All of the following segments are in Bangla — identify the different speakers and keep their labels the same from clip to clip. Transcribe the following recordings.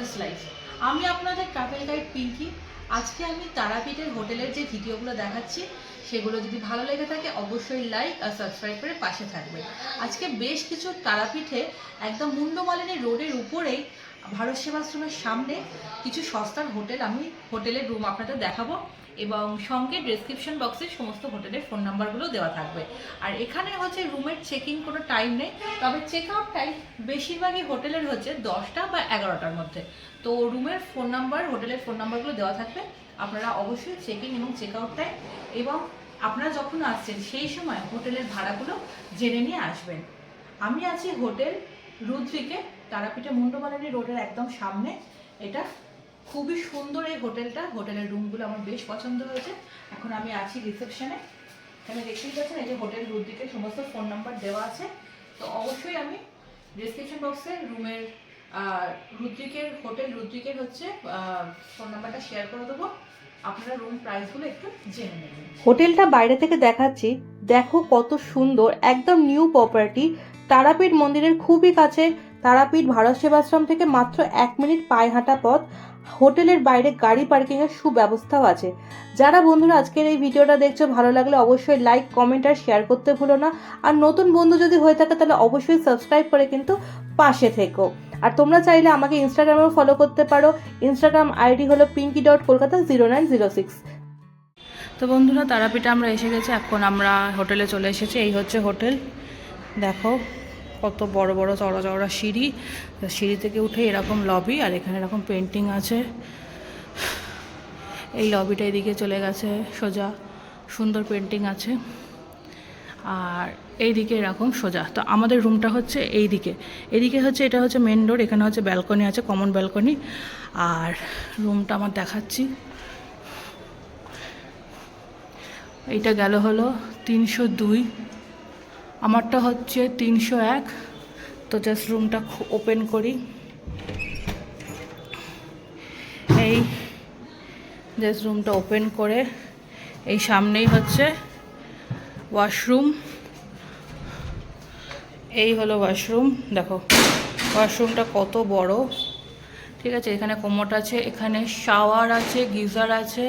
Speaker 1: প্রসপারাস লাইফ আমি আপনাদের ট্রাভেল গাইড পিঙ্কি আজকে আমি তারাপীঠের হোটেলের যে ভিডিওগুলো দেখাচ্ছি, সেগুলো যদি ভালো লেগে থাকে অবশ্যই লাইক আর সাবস্ক্রাইব করে পাশে থাকবে আজকে বেশ কিছু তারাপীঠে একদম মুন্ডমালিনী রোডের উপরেই ভারত সেবাশ্রমের সামনে কিছু সস্তার হোটেল আমি হোটেলের রুম আপনাদের দেখাবো। এবং সঙ্গে ডেসক্রিপশন বক্সে সমস্ত হোটেলের ফোন নাম্বারগুলো দেওয়া থাকবে। আর এখানে হচ্ছে রুমের চেকিং কোনো টাইম নেই, তবে চেক আউট টাইম বেশিরভাগই হোটেলের হচ্ছে দশটা বা এগারোটার মধ্যে। তো রুমের ফোন নাম্বার হোটেলের ফোন নাম্বারগুলো দেওয়া থাকবে। আপনারা অবশ্যই চেকিং এবং চেক আউট টাইম এবং আপনারা যখন আসছেন সেই সময় হোটেলের ভাড়াগুলো জেনে নিয়ে আসবেন। আমি আছি হোটেল রুদ্রিকে, তারাপীঠে মুন্ডমালানি রোডের একদম সামনে। এটা খুবই সুন্দর এই হোটেলটা। হোটেলের রুমগুলো আমার বেশ পছন্দ হয়েছে। এখন আমি আছি রিসেপশনে। এখানে দেখতেই পাচ্ছেন, এই যে হোটেল রুদ্রিকের সমস্ত ফোন নাম্বার দেওয়া আছে। তো অবশ্যই আমি ডিসক্রিপশন বক্সে রুমের রুদ্রিকের, হোটেল রুদ্রিকের হচ্ছে ফোন নাম্বারটা শেয়ার করে দেবো। আপনারা রুম প্রাইসগুলো একটু জেনে নেবেন।
Speaker 2: হোটেলটা বাইরে থেকে দেখাচ্ছি। দেখো কত সুন্দর, একদম নিউ প্রপার্টি তারাপীঠ মন্দিরের খুবই কাছে। তারাপীঠ ভারত সেবাশ্রম থেকে মাত্র এক মিনিট পায়ে হাঁটা পথ। হোটেলের বাইরে গাড়ি পার্কিংয়ের সুব্যবস্থাও আছে। যারা বন্ধুরা আজকের এই ভিডিওটা দেখছ, ভালো লাগলে অবশ্যই লাইক কমেন্ট আর শেয়ার করতে ভুলো না। আর নতুন বন্ধু যদি হয়ে থাকে, তাহলে অবশ্যই সাবস্ক্রাইব করে কিন্তু পাশে থেকো। আর তোমরা চাইলে আমাকে ইনস্টাগ্রামেও ফলো করতে পারো। ইনস্টাগ্রাম আইডি হলো Pinky dot Kolkata zero nine zero six
Speaker 1: তো বন্ধুরা, তারাপীঠে আমরা এসে গেছি। এখন আমরা হোটেলে চলে এসেছি। এই হচ্ছে হোটেল। দেখো কত বড় বড় চড়া চড়া সিঁড়ি। সিঁড়ি থেকে উঠে এরকম লবি আর এখানে এরকম পেন্টিং আছে। এই লবিটা এদিকে চলে গেছে সোজা। সুন্দর পেন্টিং আছে। আর এইদিকে এরকম সোজা। তো আমাদের রুমটা হচ্ছে এই দিকে এদিকে হচ্ছে, এটা হচ্ছে মেন ডোর এখানে হচ্ছে ব্যালকনি আছে কমন ব্যালকনি আর রুমটা আমার দেখাচ্ছি। এইটা গেল হলো তিনশো দুই। আমারটা হচ্ছে তিনশো এক। তো জাস্ট রুমটা ওপেন করি। এই জাস্ট রুমটা ওপেন করে। এই সামনেই হচ্ছে ওয়াশরুম এই হলো ওয়াশরুম দেখো ওয়াশরুমটা কত বড়। ঠিক আছে, এখানে কোমোট আছে, এখানে শাওয়ার আছে, গিজার আছে।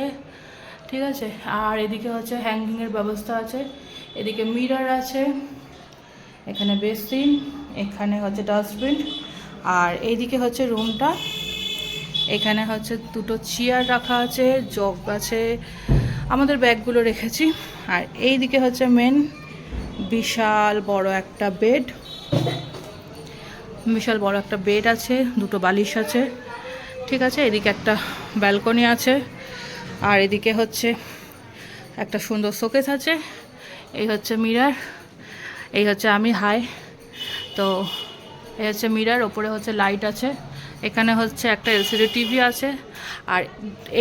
Speaker 1: ঠিক আছে, আর এদিকে হচ্ছে হ্যাঙ্গিংয়ের ব্যবস্থা আছে। এদিকে মিরার আছে। এখানে বেসিন, এখানে হচ্ছে ডাস্টবিন, আর এইদিকে হচ্ছে রুমটা। এখানে হচ্ছে দুটো চেয়ার রাখা আছে, জগ আছে, আমাদের ব্যাগগুলো রেখেছি। আর এইদিকে হচ্ছে মেন বিশাল বড় একটা বেড। বিশাল বড় একটা বেড আছে, দুটো বালিশ আছে। ঠিক আছে, এদিকে একটা ব্যালকনি আছে, আর এদিকে হচ্ছে একটা সুন্দর শোকেস আছে। এই হচ্ছে মিরার। এই হচ্ছে আমি হাই। তো এই হচ্ছে মিরার, ওপরে হচ্ছে লাইট আছে। এখানে হচ্ছে একটা এলসিডি টিভি আছে। আর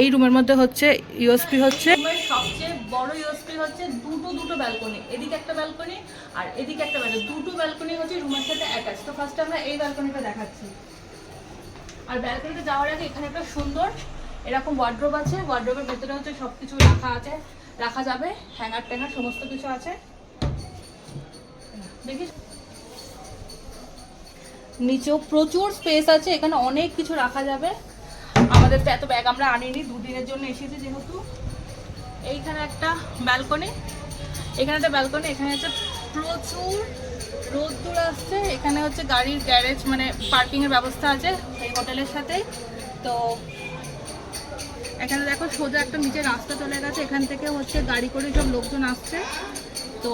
Speaker 1: এই রুমের মধ্যে হচ্ছে ইউএসপি হচ্ছে। সবচেয়ে বড় ইউএসপি হচ্ছে দুটো দুটো ব্যালকনি। এদিকে একটা ব্যালকনি আর এদিকে একটা ব্যালকনি। দুটো ব্যালকনি হচ্ছে রুমের সাথে অ্যাটাচ তো ফার্স্টে আমরা এই ব্যালকনিটা দেখাচ্ছি। আর ব্যালকনিতে যাওয়ার আগে এখানে একটা সুন্দর এরকম ওয়ার্ড্রোব আছে। ওয়ার্ড্রোবের ভেতরে হচ্ছে সব কিছু রাখা আছে। রাখা যাবে। হ্যাঙ্গার ট্যাঙ্গার, সমস্ত কিছু আছে। নিচেও প্রচুর স্পেস আছে, এখানে অনেক কিছু রাখা যাবে। আমাদের তো এত ব্যাগ আমরা আনিনি, দুদিনের জন্য এসেছি যেহেতু। এইখানে একটা ব্যালকনি এখানে একটা ব্যালকনি এখানে হচ্ছে প্রচুর রোদ্দুর আসছে। এখানে হচ্ছে গাড়ির গ্যারেজ মানে পার্কিংয়ের ব্যবস্থা আছে এই হোটেলের সাথে। তো এখানে দেখো সোজা একটা নিচে রাস্তা চলে গেছে, এখান থেকে হচ্ছে গাড়ি করে সব লোকজন আসছে। তো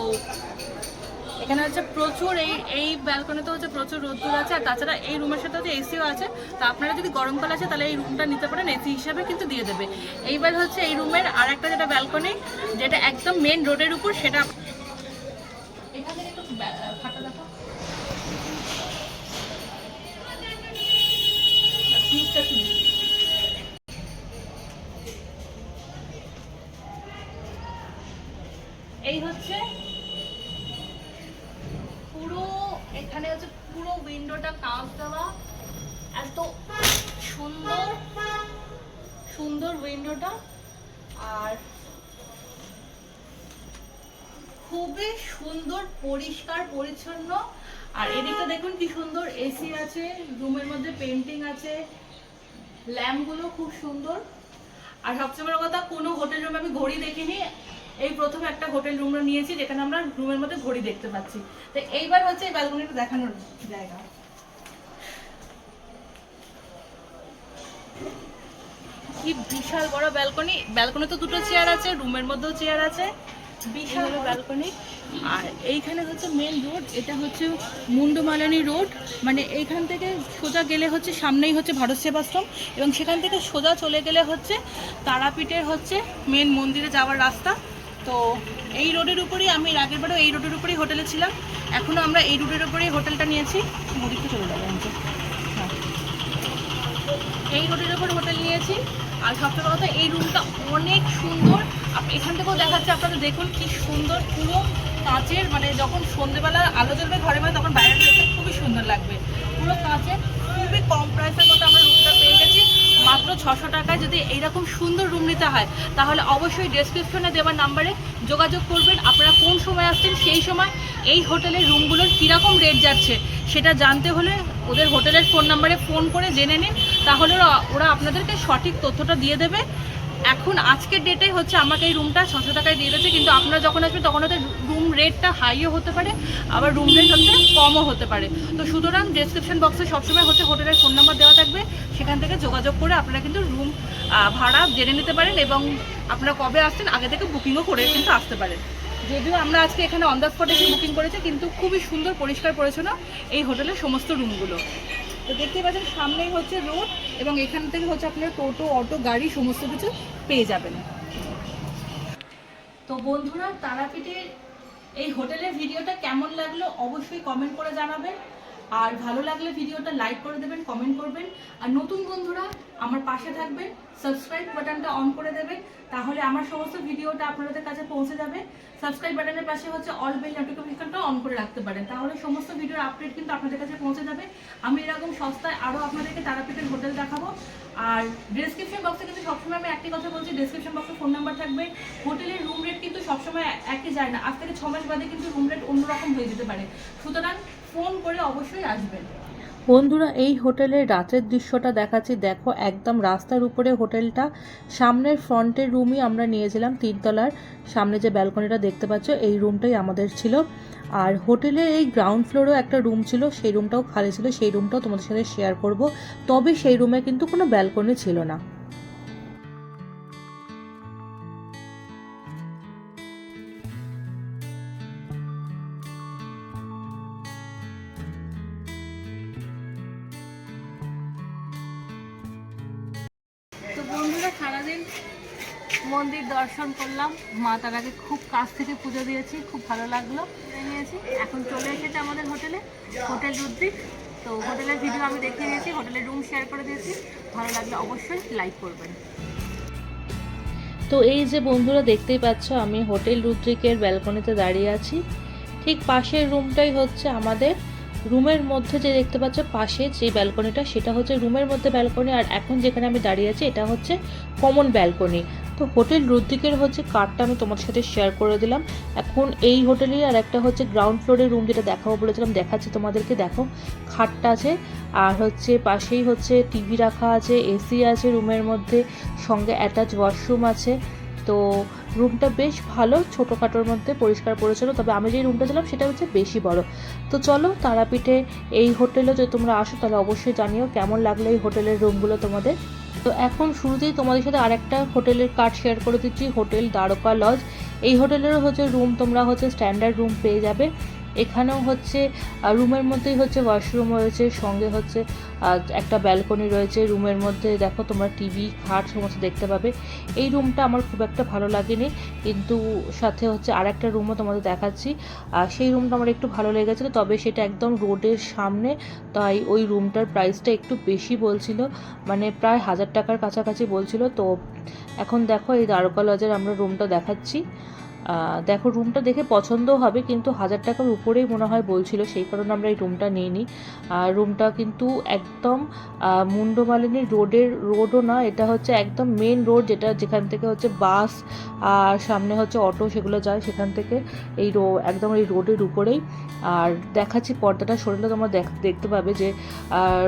Speaker 1: এখানে হচ্ছে প্রচুর এই এই ব্যালকনিতে হচ্ছে প্রচুর রোদ্দুর আছে, আর তাছাড়া এই রুমের সাথে হচ্ছে এসিও আছে। তো আপনারা যদি গরমকাল আছে তাহলে এই রুমটা নিতে পারেন এসি হিসাবে কিন্তু দিয়ে দেবে। এইবার হচ্ছে এই রুমের আর একটা যেটা ব্যালকনি, যেটা একদম মেন রোডের উপর, সেটা এখানে একটু কাঁচ দেওয়া এত সুন্দর সুন্দর উইন্ডোটা আর খুবই সুন্দর, পরিষ্কার, পরিচ্ছন্ন। আর এদিকটা দেখুন কি সুন্দর এসি আছে রুমের মধ্যে পেন্টিং আছে
Speaker 3: ল্যাম্পগুলো খুব সুন্দর। আর সবচেয়ে বড় কথা, কোনো হোটেল রুমে আমি ঘড়ি দেখিনি। এই প্রথম একটা হোটেল রুম নিয়েছি, যেখানে আমরা রুমের মধ্যে ঘড়ি দেখতে পাচ্ছি। তো এইবার হচ্ছে এই ব্যালকনিটা দেখানোর জায়গা। কি বিশাল বড় ব্যালকনি ব্যালকনি তো দুটো চেয়ার আছে রুমের মধ্যেও চেয়ার আছে। বিশাল ব্যালকনি আর এইখানে হচ্ছে মেন রোড এটা হচ্ছে মুন্ডমালানি রোড মানে এইখান থেকে সোজা গেলে হচ্ছে সামনেই হচ্ছে ভারত সেবাশ্রম এবং সেখান থেকে সোজা চলে গেলে হচ্ছে তারাপীঠের হচ্ছে মেন মন্দিরে যাওয়ার রাস্তা। তো এই রোডের উপরেই আমি আগের বারেও এই রোডের উপরেই হোটেলে ছিলাম। এখনও আমরা এই রোডের উপরেই হোটেলটা নিয়েছি। মুদিকে চলে যাব হ্যাঁ। এই রোডের উপর হোটেল নিয়েছি। আর সবচেয়ে কথা, এই রুমটা অনেক সুন্দর। এখান থেকেও দেখাচ্ছে আপনারা দেখুন কি সুন্দর পুরো কাঁচের মানে যখন সন্ধেবেলা আলো জ্বলবে ঘরে মানে তখন বাইরে দেখতে খুবই সুন্দর লাগবে। পুরো কাঁচের, খুবই কম প্রাইসের মধ্যে আমরা রুমটা পেয়ে গেছি। মাত্র ছশো টাকায় যদি এইরকম সুন্দর রুম নিতে হয়, তাহলে অবশ্যই ডেসক্রিপশনে দেওয়ার নাম্বারে যোগাযোগ করবেন। আপনারা কোন সময় আসছেন সেই সময় এই হোটেলের রুমগুলোর কীরকম রেট যাচ্ছে, সেটা জানতে হলে ওদের হোটেলের ফোন নাম্বারে ফোন করে জেনে নিন। তাহলে ওরা- আপনাদেরকে সঠিক তথ্যটা দিয়ে দেবে। এখন আজকের ডেটে হচ্ছে আমাকে এই রুমটা ছশো টাকায় দিয়ে দিয়েছে, কিন্তু আপনারা যখন আসবেন তখন হয়তো রুম রেটটা হাইও হতে পারে, আবার রুম রেট হচ্ছে কমও হতে পারে। তো সুতরাং ডেসক্রিপশন বক্সে সবসময় হচ্ছে হোটেলের ফোন নাম্বার দেওয়া থাকবে। সেখান থেকে যোগাযোগ করে আপনারা কিন্তু রুম ভাড়া জেনে নিতে পারেন এবং আপনারা কবে আসছেন, আগে থেকে বুকিংও করে কিন্তু আসতে পারেন। যদিও আমরা আজকে এখানে অন দ্য স্পট এসে বুকিং করেছি, কিন্তু খুবই সুন্দর পরিষ্কার পরিচ্ছন্ন এই হোটেলের সমস্ত রুমগুলো তো দেখতে পাচ্ছেন, সামনেই হচ্ছে রোড এবং এখান থেকে হচ্ছে আপনার টোটো, অটো, গাড়ি সমস্ত কিছু পেয়ে যাবেন। তো বন্ধুরা, তারাপীঠের এই হোটেলের ভিডিওটা কেমন লাগল অবশ্যই কমেন্ট করে জানাবেন। আর ভালো লাগলে ভিডিওটা লাইক করে দেবেন কমেন্ট করবেন। আর নতুন বন্ধুরা আমার পাশে থাকবে সাবস্ক্রাইব বাটনটা অন করে দেবেন তাহলে আমার সমস্ত ভিডিওটা আপনাদের কাছে পৌঁছে যাবে। সাবস্ক্রাইব বাটনের পাশে হচ্ছে অল বেল নোটিফিকেশনটা অন করে রাখতে পারেন, তাহলে সমস্ত ভিডিওর আপডেট কিন্তু আপনাদের কাছে পৌঁছে যাবে। আমি এরকম সস্তায় আরও আপনাদেরকে তারাপীঠের হোটেল দেখাবো, আর ডেসক্রিপশন বক্সে কিন্তু সবসময় আমি একটি কথা বলছি ডেসক্রিপশন বক্সে ফোন নাম্বার থাকবে। হোটেলের রুম রেট কিন্তু সবসময় একই যায় না, আজ থেকে ছ মাস বাদে কিন্তু রুম রেট অন্যরকম হয়ে যেতে পারে। সুতরাং ফোন করে অবশ্যই আসবেন।
Speaker 1: বন্ধুরা, এই হোটেলের রাতের দৃশ্যটা দেখাচ্ছি। দেখো, একদম রাস্তার উপরে হোটেলটা। সামনের ফ্রন্টের রুমই আমরা নিয়েছিলাম তিনতলার। সামনে যে ব্যালকনিটা দেখতে পাচ্ছ, এই রুমটাই আমাদের ছিল। আর হোটেলে এই গ্রাউন্ড ফ্লোরেও একটা রুম ছিল, সেই রুমটাও খালি ছিল। সেই রুমটাও তোমাদের সাথে শেয়ার করব। তবে সেই রুমে কিন্তু কোনো ব্যালকনি ছিল না।
Speaker 3: মন্দির দর্শন করলাম। মা তারাকে খুব কাছ থেকে পুজো দিয়েছি, খুব ভালো লাগল। নিয়েছি। এখন চলে এসেছে আমাদের হোটেলে, হোটেল রুদ্রিক। তো হোটেলের ভিডিও আমি দেখে নিয়েছি হোটেলের রুম শেয়ার করে দিয়েছি। ভালো লাগলে অবশ্যই লাইক করবেন।
Speaker 1: তো এই যে বন্ধুরা দেখতেই পাচ্ছ, আমি হোটেল রুদ্রিকের ব্যালকনিতে দাঁড়িয়ে আছি। ঠিক পাশের রুমটাই হচ্ছে আমাদের। রুমের মধ্যে যে দেখতে পাচ্ছ, পাশে যে ব্যালকনিটা সেটা হচ্ছে রুমের মধ্যে ব্যালকনি আর এখন যেখানে আমি দাঁড়িয়ে আছি, এটা হচ্ছে কমন ব্যালকনি তো হোটেল রুদ্রিকের হচ্ছে কার্ডটা আমি তোমার সাথে শেয়ার করে দিলাম। এখন এই হোটেলেই আর একটা হচ্ছে গ্রাউন্ড ফ্লোরের রুম যেটা দেখাবো বলেছিলাম, দেখাচ্ছি তোমাদেরকে, দেখো। খাটটা আছে, আর হচ্ছে পাশেই হচ্ছে টিভি রাখা আছে এসি আছে রুমের মধ্যে, সঙ্গে অ্যাটাচ ওয়াশরুম আছে। তো রুমটা বেশ ভালো, ছোটোখাটোর মধ্যে পরিষ্কার পরিচ্ছন্ন, তবে আমি যে রুমটা ছিলাম সেটা হচ্ছে বেশি বড়। তো চলো, তারাপীঠে এই হোটেলে যদি তোমরা আসো, তাহলে অবশ্যই জানিও কেমন লাগল এই হোটেলের রুমগুলো তোমাদের। তো এখন শুরুতেই তোমাদের সাথে আরেকটা হোটেলের কার্ড শেয়ার করে দিচ্ছি, হোটেল দ্বারকা লজ এই হোটেলেরও হচ্ছে রুম তোমরা হচ্ছে স্ট্যান্ডার্ড রুম পেয়ে যাবে। এখানেও হচ্ছে রুমের মধ্যেই হচ্ছে ওয়াশরুম রয়েছে, সঙ্গে হচ্ছে একটা ব্যালকনি রয়েছে, রুমের মধ্যে দেখো তোমরা টিভি খাট সমস্ত দেখতে পাবে। এই রুমটা আমার খুব একটা ভালো লাগেনি, কিন্তু সাথে হচ্ছে আর একটা রুমও তোমাদের দেখাচ্ছি। আর সেই রুমটা আমার একটু ভালো লেগেছিলো, তবে সেটা একদম রোডের সামনে, তাই ওই রুমটার প্রাইসটা একটু বেশি বলছিল মানে প্রায় হাজার টাকার কাছাকাছি বলছিল। তো এখন দেখো এই দ্বারকা লজের আমরা রুমটা দেখাচ্ছি। দেখো রুমটা দেখে পছন্দ হবে, কিন্তু হাজার টাকার উপরেই মনে হয় বলছিল, সেই কারণে আমরা এই রুমটা নিয়ে নিই আর রুমটা কিন্তু একদম মুন্ডমালিনী রোডের রোডও না, এটা হচ্ছে একদম মেন রোড যেটা, যেখান থেকে হচ্ছে বাস আর সামনে হচ্ছে অটো সেগুলো যায়, সেখান থেকে এই রো একদম এই রোডের উপরেই। আর দেখাচ্ছি পর্দাটা সরলে তোমরা দেখ- দেখতে পাবে যে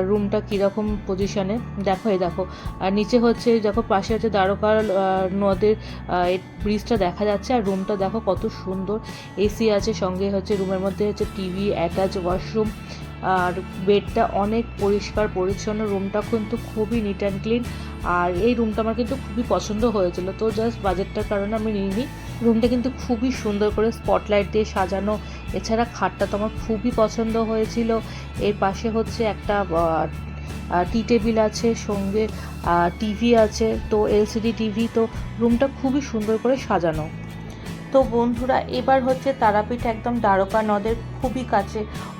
Speaker 1: রুমটা কীরকম পজিশনে দেখো, এই দেখো, আর নিচে হচ্ছে, দেখো, পাশে হচ্ছে দ্বারকার নদের ব্রিজটা দেখা যাচ্ছে, আর রুমটা দেখো কত সুন্দর এসি আছে, সঙ্গে হচ্ছে রুমের মধ্যে হচ্ছে টিভি অ্যাটাচ ওয়াশরুম আর বেডটা অনেক পরিষ্কার, পরিচ্ছন্ন। রুমটা কিন্তু খুবই নিট অ্যান্ড ক্লিন আর এই রুমটা আমার কিন্তু খুবই পছন্দ হয়েছিল। তো জাস্ট বাজেটটার কারণে আমি নিয়ে নিই রুমটা কিন্তু খুবই সুন্দর করে স্পটলাইট দিয়ে সাজানো। এছাড়া খাটটা তো আমার খুবই পছন্দ হয়েছিল। এর পাশে হচ্ছে একটা টি টেবিল আছে, সঙ্গে টিভি আছে, তো এলসিডি টিভি তো রুমটা খুবই সুন্দর করে সাজানো। তো বন্ধুরা, এবার হচ্ছে তারাপীঠ একদম দ্বারকা নদের খুবই কাছে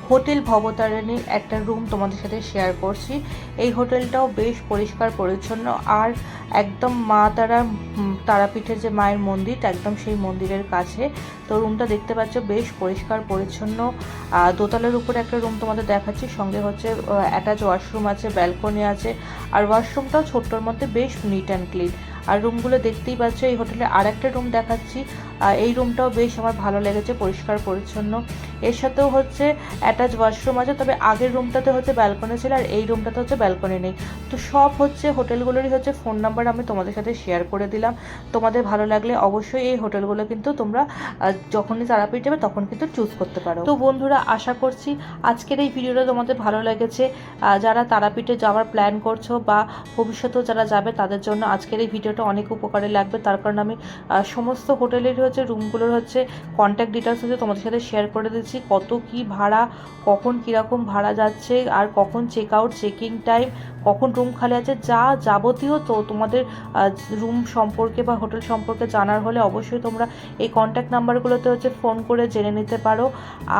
Speaker 1: হোটেল ভবতারিণীর একটা রুম তোমাদের সাথে শেয়ার করছি। এই হোটেলটাও বেশ পরিষ্কার, পরিচ্ছন্ন আর একদম মা তারা তারাপীঠের যে মায়ের মন্দির, একদম সেই মন্দিরের কাছে। তো রুমটা দেখতে পাচ্ছ বেশ পরিষ্কার, পরিচ্ছন্ন। দোতলার উপরে একটা রুম তোমাদের দেখাচ্ছি, সঙ্গে হচ্ছে অ্যাটাচ ওয়াশরুম আছে ব্যালকনি আছে। আর ওয়াশরুমটাও ছোট্টর মধ্যে বেশ নিট অ্যান্ড ক্লিন আর রুমগুলো দেখতেই পাচ্ছ, এই হোটেলে আর একটা রুম দেখাচ্ছি। এই রুমটাও বেশ আমার ভালো লেগেছে, পরিষ্কার, পরিচ্ছন্ন। এর সাথেও হচ্ছে অ্যাটাচ ওয়াশরুম আছে, তবে আগের রুমটাতে হচ্ছে ব্যালকনি ছিল, আর এই রুমটাতে হচ্ছে ব্যালকনি নেই। তো সব হচ্ছে হোটেলগুলোরই হচ্ছে ফোন নাম্বার আমি তোমাদের সাথে শেয়ার করে দিলাম। তোমাদের ভালো লাগলে অবশ্যই এই হোটেলগুলো কিন্তু তোমরা যখনই তারাপীঠ যাবে তখন কিন্তু চুজ করতে পারো। তো বন্ধুরা, আশা করছি আজকের এই ভিডিওটা তোমাদের ভালো লেগেছে। যারা তারাপীঠে যাওয়ার প্ল্যান করছ বা ভবিষ্যতেও যারা যাবে তাদের জন্য আজকের এই ভিডিওটা অনেক উপকারে লাগবে। তার কারণে আমি সমস্ত হোটেলের হচ্ছে রুমগুলোর হচ্ছে কন্ট্যাক্ট ডিটেলস হচ্ছে তোমাদের সাথে শেয়ার করে দিচ্ছি। কত কি ভাড়া, কখন কীরকম ভাড়া যাচ্ছে, আর কখন চেক আউট চেকিং টাইম কখন রুম খালি আছে, যা যাবতীয় তো তোমাদের রুম সম্পর্কে বা হোটেল সম্পর্কে জানার হলে অবশ্যই তোমরা এই কন্ট্যাক্ট নাম্বারগুলোতে হচ্ছে ফোন করে জেনে নিতে পারো।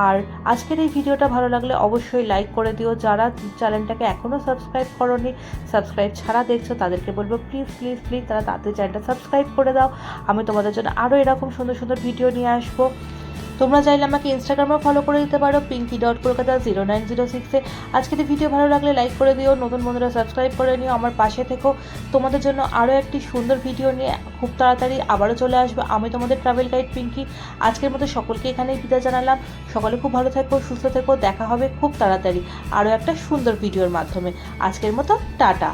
Speaker 1: আর আজকের এই ভিডিওটা ভালো লাগলে অবশ্যই লাইক করে দিও। যারা চ্যানেলটাকে এখনও সাবস্ক্রাইব করোনি সাবস্ক্রাইব ছাড়া দেখছ তাদেরকে বলব প্লিজ প্লিজ প্লিজ তারা তাদের চ্যানেলটা সাবস্ক্রাইব করে দাও। আমি তোমাদের জন্য আরও এরকম সুন্দর সুন্দর ভিডিও নিয়ে আসব। তোমরা চাইলে আমাকে ইনস্টাগ্রামেও ফলো করে দিতে পারো Pinky dot Kolkata zero nine zero সিক্সে আজকে ভিডিও ভালো লাগলে লাইক করে দিও, নতুন বন্ধুরা সাবস্ক্রাইব করে নিও, আমার পাশে থেকো। তোমাদের জন্য আরও একটি সুন্দর ভিডিও নিয়ে খুব তাড়াতাড়ি আবারও চলে আসব। আমি তোমাদের ট্রাভেল গাইড পিঙ্কি আজকের মতো সকলকে এখানেই বিদায় জানালাম। সকলে খুব ভালো থেকো, সুস্থ থেকো, দেখা হবে খুব তাড়াতাড়ি আরও একটা সুন্দর ভিডিওর মাধ্যমে। আজকের মতো টাটা।